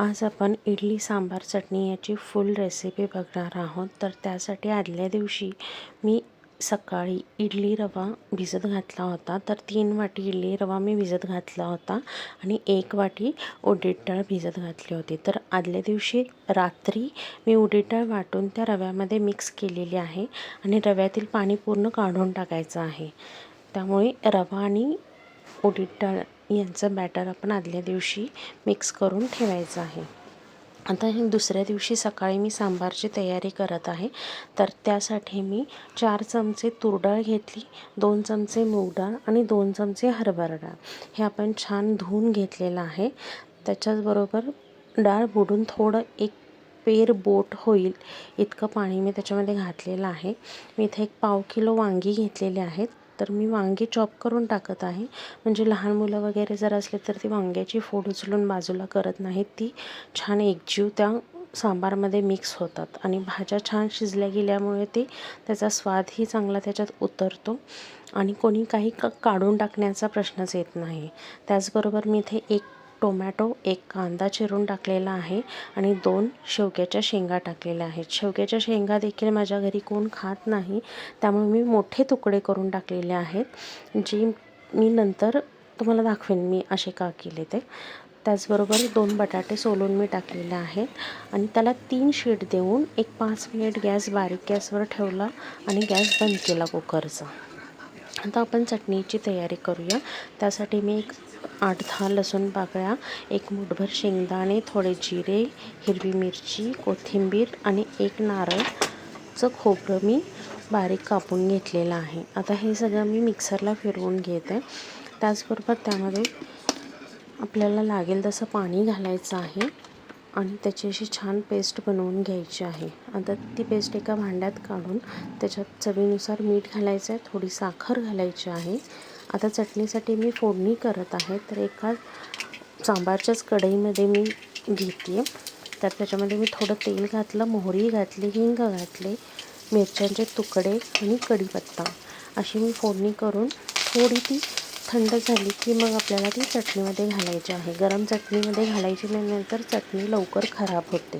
आज आपण इडली सांबार चटणी याची फुल रेसिपी बघणार आहोत. तर त्यासाठी आदल्या दिवशी मी सकाळी इडली रवा भिजत घातला होता. तर तीन वाटी इडली रवा मी भिजत घातला होता आणि एक वाटी उडीद डाळ भिजत घातली होती. तर आदल्या दिवशी रात्री मी उडीद डाळ वाटून त्या रव्यामध्ये मिक्स केलेली आहे आणि रव्यातील पाणी पूर्ण काढून टाकायचं आहे. त्यामुळे रवा आणि उडीद डाळ यांचं बॅटर आपण आदल्या दिवशी मिक्स करून ठेवायचं आहे. आता हे दुसऱ्या दिवशी सकाळी मी सांबारची तयारी करत आहे. तर त्यासाठी मी चार चमचे तूर डाळ घेतली दोन चमचे मूग डाळ आणि दोन चमचे हरभरा डाळ. हे आपण छान धुवून घेतलेलं आहे. त्याच्याचबरोबर डाळ बुडून थोडं एक पेर बोट होईल इतकं पाणी मी त्याच्यामध्ये घातलेलं आहे. मी इथे एक पाव किलो वांगी घेतलेली आहेत. तर मी वांगी चॉप करून टाकत आहे. म्हणजे लहान मुलं वगैरे जर असले तर ती वांग्याची फोड उचलून बाजूला करत नाहीत. ती छान एकजीव त्या सांबारमध्ये मिक्स होतात. आणि भाज्या छान शिजल्या गेल्यामुळे ते त्याचा स्वादही चांगला त्याच्यात उतरतो. आणि कोणी काही क काढून टाकण्याचा प्रश्नच येत नाही. त्याचबरोबर मी इथे एक टोमॅटो एक कांदा चिरून टाकलेला आहे आणि दोन शेवग्याच्या शेंगा टाकलेल्या आहेत. शेवग्याच्या शेंगा देखील माझ्या घरी कोण खात नाही त्यामुळे मी मोठे तुकडे करून टाकलेले आहेत जी मी नंतर तुम्हाला दाखवेन मी असे का केले ते. त्याचबरोबर दोन बटाटे सोलून मी टाकलेले आहेत आणि त्याला तीन शीट देऊन एक पाच मिनिट गॅस बारीक गॅसवर ठेवला आणि गॅस बंद केला कुकरचा. आता आपण चटणीची तयारी करूया. त्यासाठी मी एक आठ दहा लसूण पाकळ्या एक मुठभर शेंगदाणे थोडे जिरे हिरवी मिरची कोथिंबीर आणि एक नारळचं खोबरं मी बारीक कापून घेतलेलं आहे. आता हे सगळं मी मिक्सरला फिरवून घेते. त्याचबरोबर त्यामध्ये आपल्याला लागेल तसं पाणी घालायचं आहे आणि त्याची अशी छान पेस्ट बनवून घ्यायची आहे. आता ती पेस्ट एका भांड्यात काढून त्याच्यात चवीनुसार मीठ घालायचं आहे थोडी साखर घालायची आहे. आता चटणीसाठी मी फोडणी करत आहे. तर एका सांबारच्याच कढईमध्ये मी घेते. तर त्याच्यामध्ये मी थोडं तेल घातलं मोहरी घातली हिंग घातले मिरच्यांचे तुकडे आणि कढीपत्ता. अशी मी फोडणी करून थोडी ती थंड झाली की मग आपल्याला ती चटणीमध्ये घालायची आहे. गरम चटणीमध्ये घालायची नंतर चटणी लवकर खराब होते.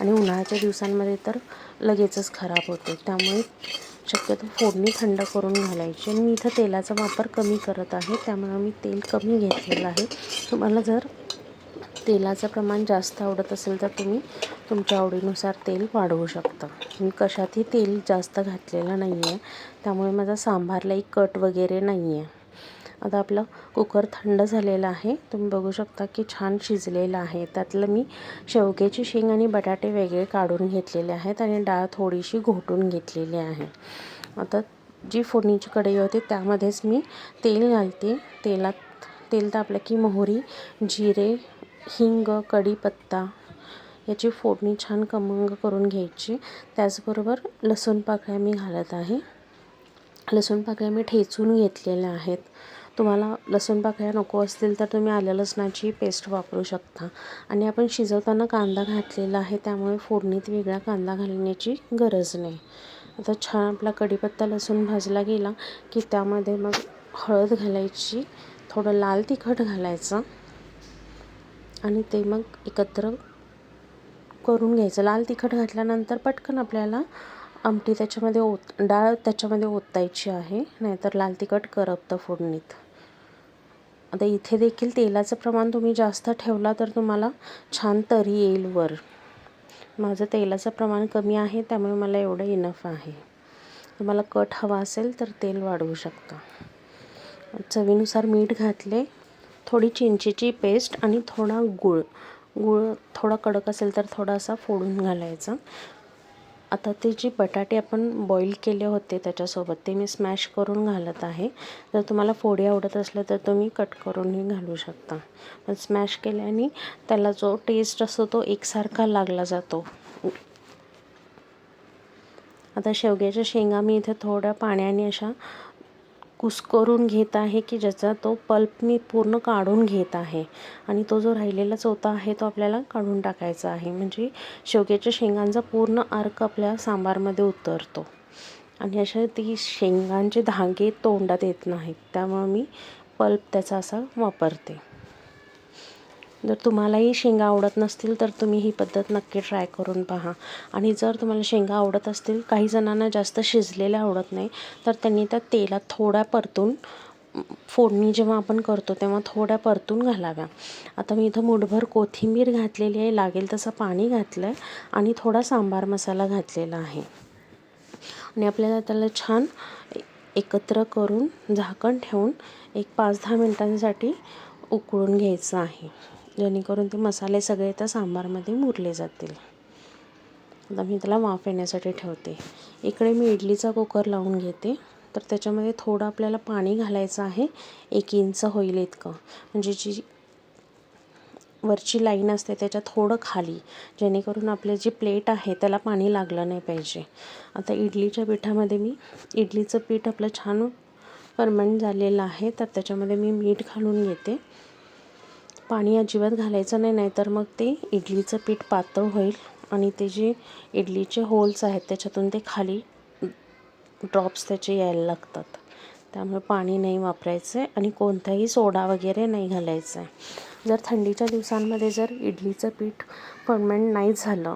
आणि उन्हाळ्याच्या दिवसांमध्ये तर लगेचच खराब होते. त्यामुळे शक्यतो फोडणी थंड करून घालायची. आणि मी इथं तेलाचा वापर कमी करत आहे त्यामुळे मी तेल कमी घेतलेलं आहे. तुम्हाला जर तेलाचं प्रमाण जास्त आवडत असेल तर तुम्ही तुमच्या आवडीनुसार तेल वाढवू शकता. मी कशातही तेल जास्त घातलेलं नाही आहे त्यामुळे माझा सांबारलाही कट वगैरे नाही आहे आता आपलं कुकर थंड झालेला आहे. तुम्ही बघू शकता की छान शिजलेलं आहे. त्यातलं मी शेवग्याची शेंग आणि बटाटे वेगळे काढून घेतलेले आहेत आणि डाळ थोडीशी घोटून घेतलेली आहे. आता जी फोडणीची कढई होती त्यामध्येच मी तेल घालते. तेलात तेल तापलं की मोहरी जिरे हिंग कढीपत्ता याची फोडणी छान कमंग करून घ्यायची. त्याचबरोबर लसूण पाकळ्या मी घालत आहे. लसूण पाकळ्या मी ठेचून घेतलेल्या आहेत. तुम्हाला लसूण पाकळ्या नको असतील तर तुम्ही आल्या लसणाची पेस्ट वापरू शकता. आणि आपण शिजवताना कांदा घातलेला आहे त्यामुळे फोडणीत वेगळा कांदा घालण्याची गरज नाही. आता छान आपला कढीपत्ता लसूण भाजला गेला की त्यामध्ये मग हळद घालायची थोडं लाल तिखट घालायचं आणि ते मग एकत्र करून घ्यायचं. लाल तिखट घातल्यानंतर पटकन आपल्याला आमटी त्याच्यामध्ये ओत डाळ त्याच्यामध्ये ओतायची आहे नाहीतर लाल तिखट करपतं फोडणीत. आता इथे देखील तेलाचं प्रमाण तुम्ही जास्त ठेवला तर तुम्हाला छान तरी येईल वर. माझं तेलाचं प्रमाण कमी आहे त्यामुळे मला एवढं इनफ आहे. तुम्हाला कट हवा असेल तर तेल वाढवू शकता. चवीनुसार मीठ घातले थोडी चिंचेची पेस्ट आणि थोडा गूळ गूळ थोडा कडक असेल तर थोडासा फोडून घालायचा. आता ते जे बटाटे आपण बॉईल केले होते त्याच्यासोबत ते मी स्मॅश करून घालत आहे. जर तुम्हाला फोडी आवडत असले तर तुम्ही कट करूनही घालू शकता. पण स्मॅश केल्याने त्याला जो टेस्ट असतो तो एकसारखा लागला जातो. आता शेवग्याच्या शेंगा मी इथे थोड्या पाण्याने अशा कुस्करून घेत आहे की ज्याचा तो पल्प मी पूर्ण काढून घेत आहे. आणि तो जो राहिलेला चोथा आहे तो आपल्याला काढून टाकायचा आहे. म्हणजे शेवग्याच्या शेंगांचा पूर्ण अर्क आपल्या सांबारमध्ये उतरतो. आणि अशा ती शेंगांचे धागे तोंडात येत नाहीत. त्यामुळं मी पल्प त्याचा असा वापरते. जर तुम्हालाही शेंगा आवडत नसतील तर तुम्ही ही पद्धत नक्की ट्राय करून पहा. आणि जर तुम्हाला शेंगा आवडत असतील काही जणांना जास्त शिजलेल्या आवडत नाही तर त्यांनी त्या तेलात थोड्या परतून फोडणी जेव्हा आपण करतो तेव्हा थोड्या परतून घालाव्या. आता मी इथं मुठभर कोथिंबीर घातलेली आहे लागेल तसं पाणी घातलं आहे आणि थोडा सांबार मसाला घातलेला आहे. आणि आपल्याला त्याला छान एकत्र करून झाकण ठेवून एक पाच दहा मिनटांसाठी उकळून घ्यायचं आहे. जेणेकरून ते मसाले सगळे त्या सांबारमध्ये मुरले जातील. आता मी त्याला वाफ येण्यासाठी ठेवते. इकडे मी इडलीचा कुकर लावून घेते. तर त्याच्यामध्ये थोडं आपल्याला पाणी घालायचं आहे. एक इंच होईल इतकं. म्हणजे जी वरची लाईन असते त्याच्या थोडं खाली. जेणेकरून आपले जी प्लेट आहे त्याला पाणी लागलं नाही पाहिजे. आता इडलीच्या पिठामध्ये मी इडलीचं पीठ आपलं छान परमंट झालेलं आहे. तर त्याच्यामध्ये मी मीठ घालून घेते. पाणी अजिबात घालायचं नाही नाहीतर मग ते इडलीचं पीठ पातळ होईल आणि ते जे इडलीचे होल्स आहेत त्याच्यातून ते खाली ड्रॉप्स त्याचे यायला लागतात. त्यामुळे पाणी नाही वापरायचं आहे आणि कोणताही सोडा वगैरे नाही घालायचं आहे जर थंडीच्या दिवसांमध्ये जर इडलीचं पीठ फर्मेंट नाही झालं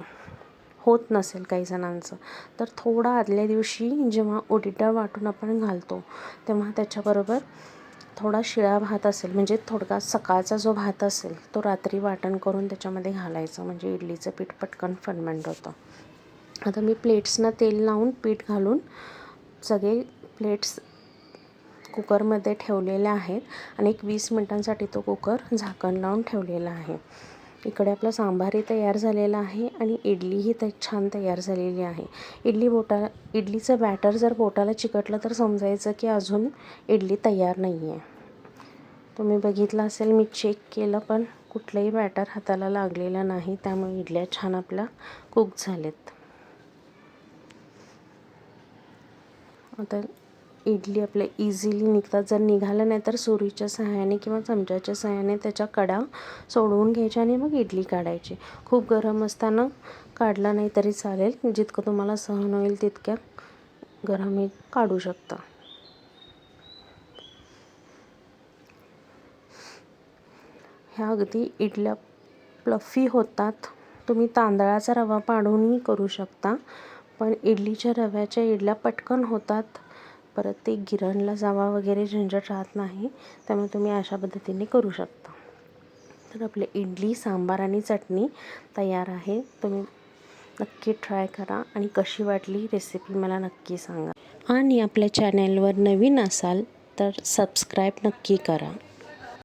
होत नसेल काही जणांचं तर थोडा आदल्या दिवशी जेव्हा उडीद वाटून आपण घालतो तेव्हा त्याच्याबरोबर थोडा शिळा भात असेल म्हणजे थोडका सकाळचा जो भात असेल तो रात्री वाटण करून त्याच्यामध्ये घालायचं. म्हणजे इडलीचं पीठ पटकन फर्मेंट होतं. आता मी प्लेट्सना तेल लावून पीठ घालून सगळे प्लेट्स कुकरमध्ये ठेवलेले आहेत. आणि एक वीस मिनटांसाठी तो कुकर झाकण लावून ठेवलेला आहे. इकडे आपला सांबारही तयार झालेला आहे आणि इडलीही तर छान तयार झालेली आहे. इडली बोटा इडलीचं बॅटर जर बोटाला चिकटलं तर समजायचं की अजून इडली तयार नाही आहे. तुम्ही बघितलं असेल मी चेक केलं पण कुठलंही बॅटर हाताला लागलेलं नाही त्यामुळे इडल्या छान आपल्या कुक झालेत. आता इडली आपल्या इझिली निघतात. जर निघालं नाही तर सुरीच्या सहाय्याने किंवा चमच्याच्या सहाय्याने त्याच्या कडा सोडवून घ्यायच्या आणि मग इडली काढायची. खूप गरम असताना काढला नाही तरी चालेल. जितकं तुम्हाला सहन होईल तितक्या गरम हे काढू शकता. ह्या अगदी इडल्या प्लफी होतात. तुम्ही तांदळाचा रवा पाडूनही करू शकता. पण इडलीच्या रव्याच्या इडल्या पटकन होतात. परत ते गिरणला जावा वगैरे झंझट राहत नाही त्यामुळे तुम्ही अशा पद्धतीने करू शकता. तर आपले इडली सांबार आणि चटणी तयार आहे. तुम्ही नक्की ट्राय करा आणि कशी वाटली रेसिपी मला नक्की सांगा. आणि आपल्या चॅनलवर नवीन असाल तर सबस्क्राईब नक्की करा.